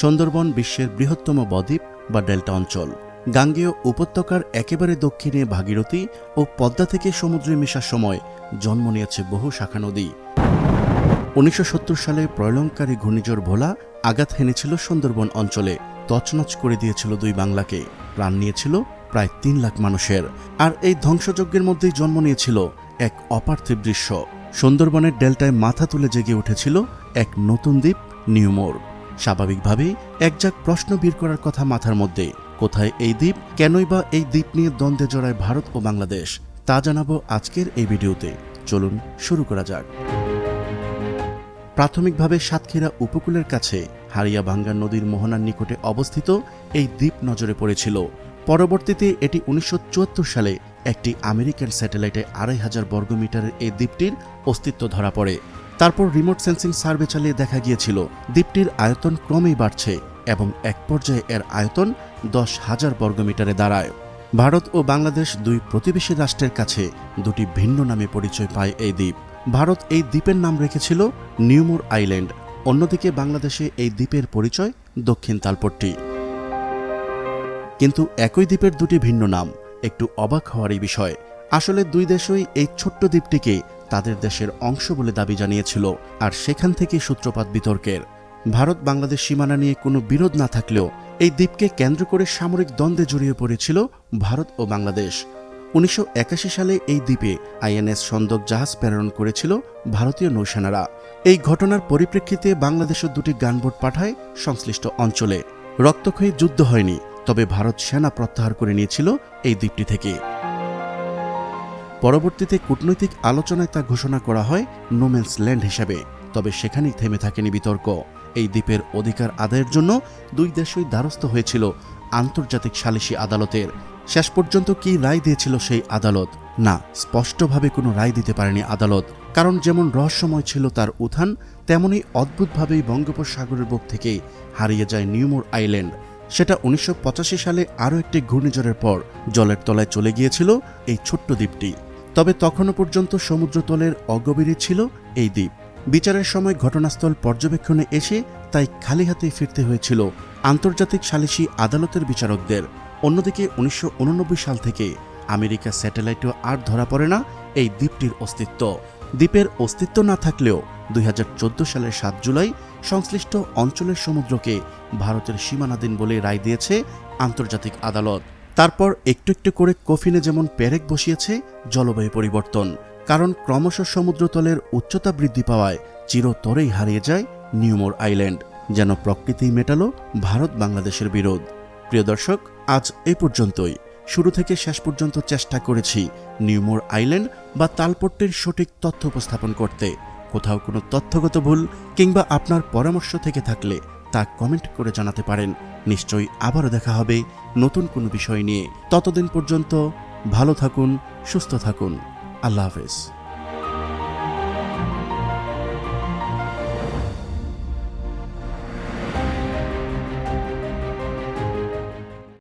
সুন্দরবন বিশ্বের বৃহত্তম বদ্বীপ বা ডেল্টা অঞ্চল। গাঙ্গেয় উপত্যকার একেবারে দক্ষিণে ভাগীরথী ও পদ্মা থেকে সমুদ্রে মেশার সময় জন্ম নিয়েছে বহু শাখা নদী। উনিশশো সত্তর সালে প্রলয়ঙ্কারী ঘূর্ণিঝড় ভোলা আঘাত হেনেছিল সুন্দরবন অঞ্চলে, তছনছ করে দিয়েছিল দুই বাংলাকে। প্রাণ নিয়েছিল প্রায় তিন লাখ মানুষের। আর এই ধ্বংসযজ্ঞের মধ্যেই জন্ম নিয়েছিল এক অপার্থিব দৃশ্য। সুন্দরবনের ডেল্টায় মাথা তুলে জেগে উঠেছিল এক নতুন দ্বীপ নিউমোর স্বাভাবিকভাবেই একজাক প্রশ্ন বের করার কথা মাথার মধ্যে, কোথায় এই দ্বীপ, কেনই বা এই দ্বীপ নিয়ে দ্বন্দ্বে জড়ায় ভারত ও বাংলাদেশ, তা জানাব আজকের এই ভিডিওতে। চলুন শুরু করা যাক। প্রাথমিকভাবে সাতক্ষীরা উপকূলের কাছে হারিয়াভাঙ্গা নদীর মোহনার নিকটে অবস্থিত এই দ্বীপ নজরে পড়েছিল। পরবর্তীতে এটি উনিশশো চুয়াত্তর সালে একটি আমেরিকান স্যাটেলাইটে আড়াই হাজার বর্গমিটারের এই দ্বীপটির অস্তিত্ব ধরা পড়ে। তারপর রিমোট সেন্সিং সার্ভে চালিয়ে দেখা গিয়েছিল। দ্বীপটির আয়তন ক্রমেই বাড়ছে এবং এক পর্যায়ে এর আয়তন দশ হাজার বর্গমিটারে দাঁড়ায়। ভারত ও বাংলাদেশ দুই প্রতিবেশী রাষ্ট্রের কাছে দুটি ভিন্ন নামে পরিচয় পায় এই দ্বীপ। ভারত এই দ্বীপের নাম রেখেছিল নিউমোর আইল্যান্ড, অন্যদিকে বাংলাদেশে এই দ্বীপের পরিচয় দক্ষিণ তালপট্টি। কিন্তু একই দ্বীপের দুটি ভিন্ন নাম, একটু অবাক হওয়ারই বিষয়। আসলে দুই দেশই এই ছোট্ট দ্বীপটিকে তাদের দেশের অংশ বলে দাবি জানিয়েছিল। আর সেখান থেকে সূত্রপাত বিতর্কের। ভারত বাংলাদেশ সীমানা নিয়ে কোনো বিরোধ না থাকলেও এই দ্বীপকে কেন্দ্র করে সামরিক দ্বন্দ্বে জড়িয়ে পড়েছিল ভারত ও বাংলাদেশ। উনিশশো একাশি সালে এই দ্বীপে আইএনএস সন্দক জাহাজ প্রেরণ করেছিল ভারতীয় নৌসেনারা। এই ঘটনার পরিপ্রেক্ষিতে বাংলাদেশও দুটি গানবোট পাঠায় সংশ্লিষ্ট অঞ্চলে। রক্তক্ষয়ী যুদ্ধ হয়নি, তবে ভারত সেনা প্রত্যাহার করে নিয়েছিল এই দ্বীপটি থেকে। পরবর্তীতে কূটনৈতিক আলোচনায় তা ঘোষণা করা হয় নোমেন্স ল্যান্ড হিসেবে, তবে সেখানেই থেমে থাকেনি বিতর্ক। এই দ্বীপের অধিকার আদায়ের জন্য দুই দেশই দ্বারস্থ হয়েছিল আন্তর্জাতিক সালিসি আদালতের। শেষ পর্যন্ত কি রায় দিয়েছিল সেই আদালত? না, স্পষ্টভাবে কোনো রায় দিতে পারেনি আদালত। কারণ যেমন রহস্যময় ছিল তার উত্থান, তেমনি অদ্ভুতভাবেই বঙ্গোপসাগরের বুক থেকে হারিয়ে যায় নিউমোর আইল্যান্ড। সেটা উনিশশো পঁচাশি সালে আরও একটি ঘূর্ণিঝড়ের পর জলের তলায় চলে গিয়েছিল এই ছোট্ট দ্বীপটি। তবে তখনও পর্যন্ত সমুদ্রতলের অগভীরে ছিল এই দ্বীপ। বিচারের সময় ঘটনাস্থল পর্যবেক্ষণে এসে তাই খালি হাতে ফিরতে হয়েছিল আন্তর্জাতিক সালিসি আদালতের বিচারকদের। অন্যদিকে উনিশশো উননব্বই সাল থেকে আমেরিকা স্যাটেলাইটও আর ধরা পড়ে না এই দ্বীপটির অস্তিত্ব। দ্বীপের অস্তিত্ব না থাকলেও দুই হাজার চোদ্দ সালের সাত জুলাই সংশ্লিষ্ট অঞ্চলের সমুদ্রকে ভারতের সীমানাধীন বলে রায় দিয়েছে আন্তর্জাতিক আদালত। তারপর একটু একটু করে কফিনে যেমন পেরেক বসিয়েছে জলবায়ু পরিবর্তন, কারণ ক্রমশ সমুদ্রতলের উচ্চতা বৃদ্ধি পাওয়ায় চিরতরেই হারিয়ে যায় নিউমোর আইল্যান্ড, যেন প্রকৃতিই মেটালো ভারত বাংলাদেশের বিরোধ। প্রিয় দর্শক, আজ এ পর্যন্তই। শুরু থেকে শেষ পর্যন্ত চেষ্টা করেছি নিউমোর আইল্যান্ড বা তালপট্টের সঠিক তথ্য উপস্থাপন করতে। কোথাও কোনো তথ্যগত ভুল কিংবা আপনার পরামর্শ থেকে থাকলে তা কমেন্ট করে জানাতে পারেন। নিশ্চয়ই আবারও দেখা হবে নতুন কোনো বিষয় নিয়ে। ততদিন পর্যন্ত ভালো থাকুন, সুস্থ থাকুন। আল্লাহ হাফেজ।